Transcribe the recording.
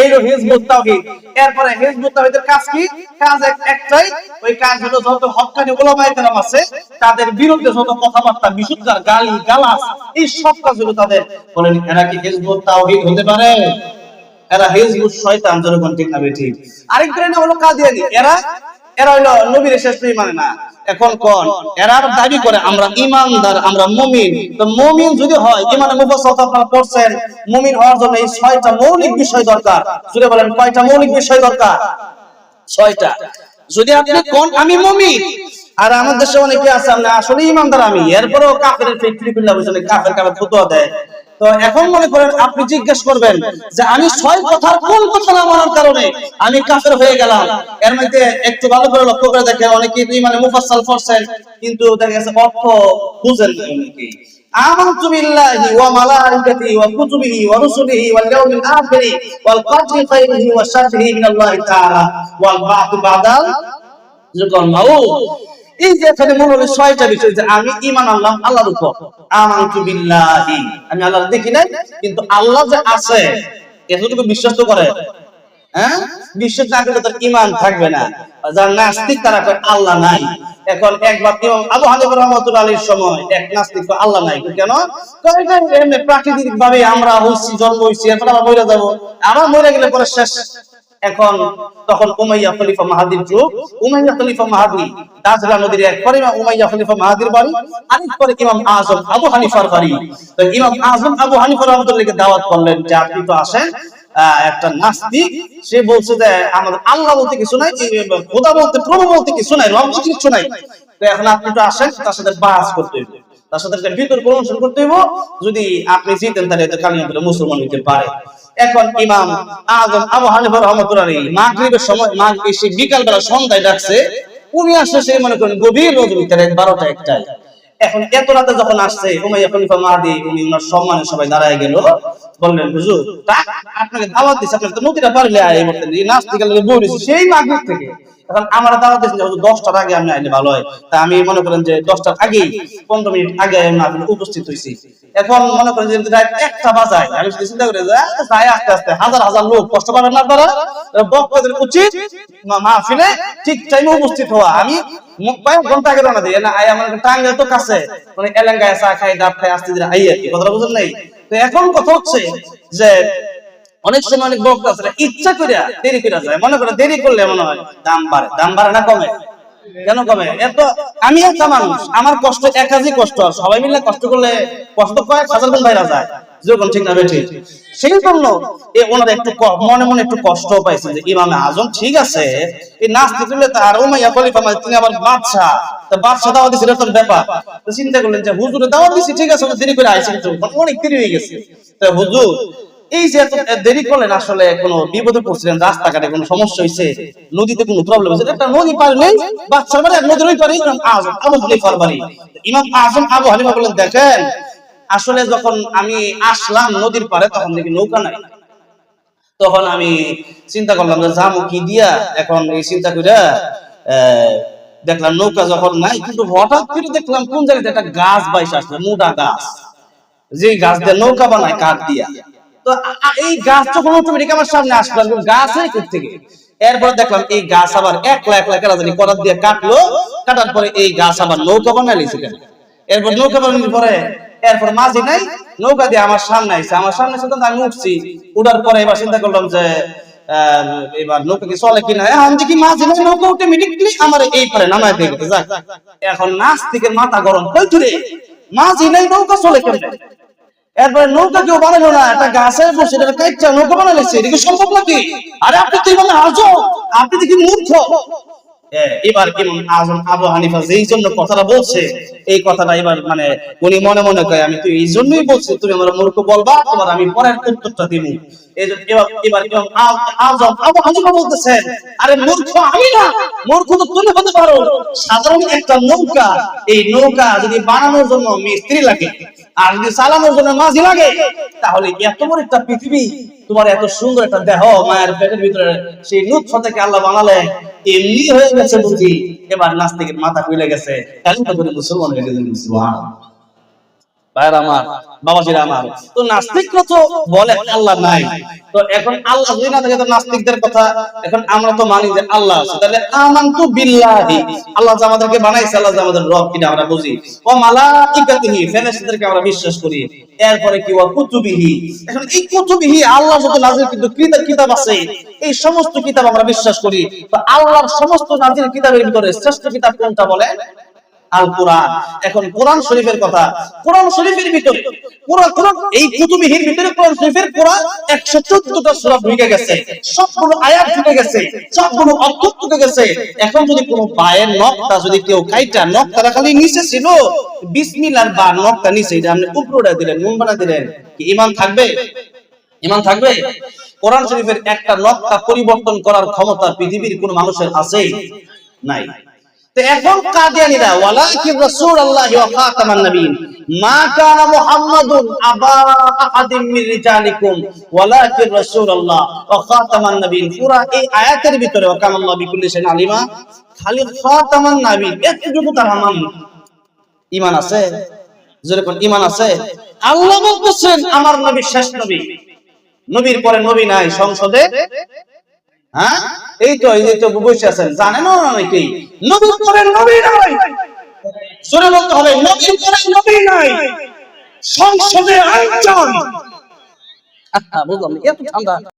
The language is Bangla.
এই হলো হিজবুত তাওহীদ, এরপরে হিজবুত তাওহীদের কাজ কি? কাজ একটাই, ওই কাজ হলো যত হক্কানি কেরাম আছে, তাদের বিরুদ্ধে যত কথাবার্তা বিশুদ্ধার গালি, গালাস, এই সব কাজগুলো তাদের বলেন, এরা কি হিজবুত তাওহীদ হতে পারে? এরা হিজবুত শয়তান জনগণ ঠিক না ঠিক আরেক হলো কাদিয়ানি। এরা এরা হইল নবীর শেষ মানে না। এখন কোন? এরা দাবি করে আমরা ইমানদার, আমরা মুমিন। তো মুমিন যদি হয় ইমানে মুফাসসাল আপনারা পড়ছেন, মুমিন হওয়ার জন্য এই ছয়টা মৌলিক বিষয় দরকার। যদি বলেন, কয়টা মৌলিক বিষয় দরকার? ছয়টা। যদি আপনি কোন, আমি মুমিন। আর আমার দেশে অনেকে আছে আমরা আসলে ইমানদার আমি। এরপরেও কাফের ফ্যাক্টরি খুললা বুঝলেন কাফের কাফের ফতোয়া দেয়। তো এখন মনে করেন আপনি জিজ্ঞেস করবেন যে আমি ছয় কথার কোন কথা না মানার কারণে আমি কাফের হয়ে গেলাম এর মধ্যে একটু ভালো করে লক্ষ্য করে দেখেন অনেকে মানে মুফাসসাল পড়ছেন কিন্তু দেখা গেছে অর্থ বুঝেন না অনেকেই آمنت بالله وملائكته وكتبه ورسله واليوم الآخر والقدر خيره وشره من الله تعالى والبعث بعد الموت এই যে এখানে মূল হলো ছয়টা বিষয় যে আমি ইমান আল্লাহর উপর। বিল্লাহি। আমি আল্লাহ দেখি নাই, কিন্তু আল্লাহ যে আছে, এতটুকু বিশ্বাস তো করে। হ্যাঁ? বিশ্বাস না করলে তার ইমান থাকবে না। নাস্তিক তারা কয় আল্লাহ নাই। এখন একবার ইমাম আবু হানিফা আলীর সময় এক নাস্তিক কয় আল্লাহ নাই। কেন? কয় এটা এমনি প্রাকৃতিক ভাবে আমরা হইছি, জন্ম হইছি এরপর আমরা মরে যাব। আমরা মরে গেলে পরে শেষ। এখন তখন উমাইয়া খলিফা মাহাদির যুগ। উমাইয়া খলিফা মাহাদি দাজরা নদীর এক পরে উমাইয়া খলিফা মাহাদির বাড়ি আরেক পরে ইমাম আজম আবু হানিফার বাড়ি। তো ইমাম আজম আবু হানিফা রহমতুল্লাহকে দাওয়াত করলেন, যে আপনি তো আসেন একটা নাস্তিক। সে বলছে যে, আমাদের আল্লাহ বলতে কিছু নাই খোদা বলতে, প্রভু বলতে কিছু নাই, রব বলতে কিছু নাই। তো এখন আপনি তো আসেন, তার সাথে বাস করতে হইবে। তার সাথে একটা বিতর্ক অনুসরণ করতে হইব। যদি আপনি জিতেন তাহলে কালিমা বলে মুসলমান হইতে পারে। এখন ইমাম আজম আবু হানিফা রহমতুল্লাহ মাগরিবের সময় মাগরিব সে বিকাল বেলা সন্ধ্যায় ডাকছে, উনি আসছে সে মনে করেন গভীর রজনীতে রাত বারোটা একটাই এখন এত রাতে যখন আসছে, উমাইয়া খলিফা মাহাদি, উনি ওনার সম্মানে সবাই দাঁড়ায় গেল। বললেন, হুজুর আপনাকে দাওয়াত আপনি তো নদীটা বলতেন এই সেই মাগরিব থেকে। এখন দাওয়াত হুজুর আগে আমি আইলে ভালো হয়। তা আমি মনে করেন যে মিনিট আগে আমি উপস্থিত হয়েছি এখন মনে করেন যে রাত একটা বাজায় আমি চিন্তা করে যাই আস্তে আস্তে, হাজার হাজার লোক, কষ্ট পাবেন না তারা বক্তাদের উচিত মাহফিলে ঠিক টাইমে উপস্থিত হওয়া। আমি ঘণ্টা আগে রওনা দিই। না আমার টাঙ্গে তো কাছে। মানে চা খাই ডাব খাই আসতে দিলে আই কি? কথাটা নাই? তো এখন কথা হচ্ছে যে অনেক সময় অনেক বক্তা আছে ইচ্ছা করিয়া দেরি করে যায়। মনে করে দেরি করলে মনে হয় দাম বাড়ে। দাম বাড়ে না কমে? কেন কমে? এত আমি একটা মানুষ। আমার কষ্ট একাধিক কষ্ট। সবাই মিলে কষ্ট করলে কষ্ট কয়েক হাজার গুণ বাইরা যায়। যখন ঠিক না ঠিক সেই জন্য এ ওনারা একটু মনে মনে একটু কষ্ট পাইছেন যে ইমামে আজম ঠিক আছে, এই নাস্তি করলে তার উমাইয়া খলিফা মানে তিনি আবার বাদশাহ। তা বাদশাহ দাওয়া দিছে এরকম ব্যাপার। তো চিন্তা করলেন যে হুজুরে দাওয়া দিছি, ঠিক আছে, দেরি করে আইছে কিন্তু অনেক দেরি হয়ে গেছে। তো হুজুর, এই যে এত দেরি করলেন, আসলে কোনো বিপদে পড়ছিলেন, রাস্তাঘাটে কোনো সমস্যা হয়েছে নদীতে কোনো প্রবলেম হয়েছে একটা নদী পার নেই বাচ্চার বাড়ি নদীর ওই পারে আজম আবু হানিফার বাড়ি ইমাম আজম আবু হানিফা বললেন, দেখেন আসলে যখন আমি আসলাম নদীর পারে তখন দেখি নৌকা নাই। তখন আমি চিন্তা করলাম যে যাব কি দিয়া এখন এই চিন্তা করে দেখলাম নৌকা যখন নাই, কিন্তু হঠাৎ করে দেখলাম কোন জায়গাতে একটা গাছ বাইসে আসলে মোটা গাছ। যে গাছ দিয়ে নৌকা বানায় কাঠ দিয়া। তো এই গাছ যখন অটোমেটিক আমার সামনে আসলো, আমি গাছ কোথা থেকে এরপর দেখলাম এই গাছ আবার একলা একলা কেরা জানি করার দিয়ে কাটলো। কাটার পরে এই গাছ আবার নৌকা বানাইলি সেখানে এরপর নৌকা বানানোর পরে এরপর মাঝি নাই, নৌকা দিয়ে আমার সামনে আইছে। আমার সামনে এসে আমি উঠছি। উঠার পরে এবার চিন্তা করলাম যে এখন মাথা গরম। মাঝি নাই এরপরে নৌকা না, একটা নৌকা আরে আপনি তো আপনি দেখি মূর্খ। এবার ইমাম আজম আবু হানিফা যেই জন্য কথাটা বলছে, এই কথাটা এবার মানে উনি মনে মনে আমি তো এই জন্যই বলছি, তুমি আমার মূর্খ বলবা, তোমার আমি পরের উত্তরটা দিব। এবার এবার সাধারণ একটা নৌকা, এই নৌকা যদি বানানোর জন্য মিস্ত্রি লাগে, আর যদি চালানোর জন্য মাঝি লাগে, তাহলে এত বড় একটা পৃথিবী, তোমার এত সুন্দর একটা দেহ মায়ের পেটের ভিতরে সেই নুৎফা থেকে আল্লাহ বানালে এমনি হয়ে গেছে বুঝি এবার নাস্তিকের মাথা খুলে গেছে তাহলে মুসলমান গেছে সুবহানাল্লাহ। আমার বুঝি। ও আমরা বিশ্বাস করি। এরপরে কি কুতুবিহি। এখন এই কুতুবিহি আল্লাহ কিন্তু কিতাব কিতাব আছে? এই সমস্ত কিতাব আমরা বিশ্বাস করি। আল্লাহর সমস্ত নাজিল কিতাবের ভিতরে শ্রেষ্ঠ কিতাব কোনটা বলে আল কোরআন এখন কোরআন শরীফের কথা। কোরআন শরীফের ভিতরে এই কুতুবিহির ভিতরে কোরআন শরীফের কোরআন 114টা সূরা ঢুকে গেছে। সবগুলো আয়াত ঢুকে গেছে। সবগুলো অর্থ ঢুকে গেছে। এখন যদি কোনো পায়ের নখটা যদি কেউ কাইটা, নখটা খালি নিচে ছিল। বিসমিল্লাহর বা নখটা নিচে। এটা আপনি উপরে দিলেন নুন দিলেন। কি ঈমান থাকবে? ঈমান থাকবে? কোরআন শরীফের একটা নকটা পরিবর্তন করার ক্ষমতা পৃথিবীর কোন মানুষের আছে নাই। এখন কাদিয়ানীরা ওয়ালাকিন রাসূলুল্লাহি ওয়া খাতামান নবীন মা কানা মুহাম্মাদুন আবা রিজালিকুম ওয়ালাকিন রাসূলুল্লাহ ওয়া খাতামান নবীন এই আয়াতের ভিতরে, ওয়া বিকুল্লি আলিমা, খালি খাতামান নবীন তারা মানে ঈমান আছে? জোরে কোন ঈমান আছে? আল্লাহ বলতেছেন, আমার নবী শেষ নবী। নবীর পরে নবী নাই, সংসদে হ্যাঁ? এই তো এই তো জানেন অনেকেই নবীর পরে নবী নাই। জোরে হবে নবীর পরে নবী নাই। সংসদে ঠান্ডা।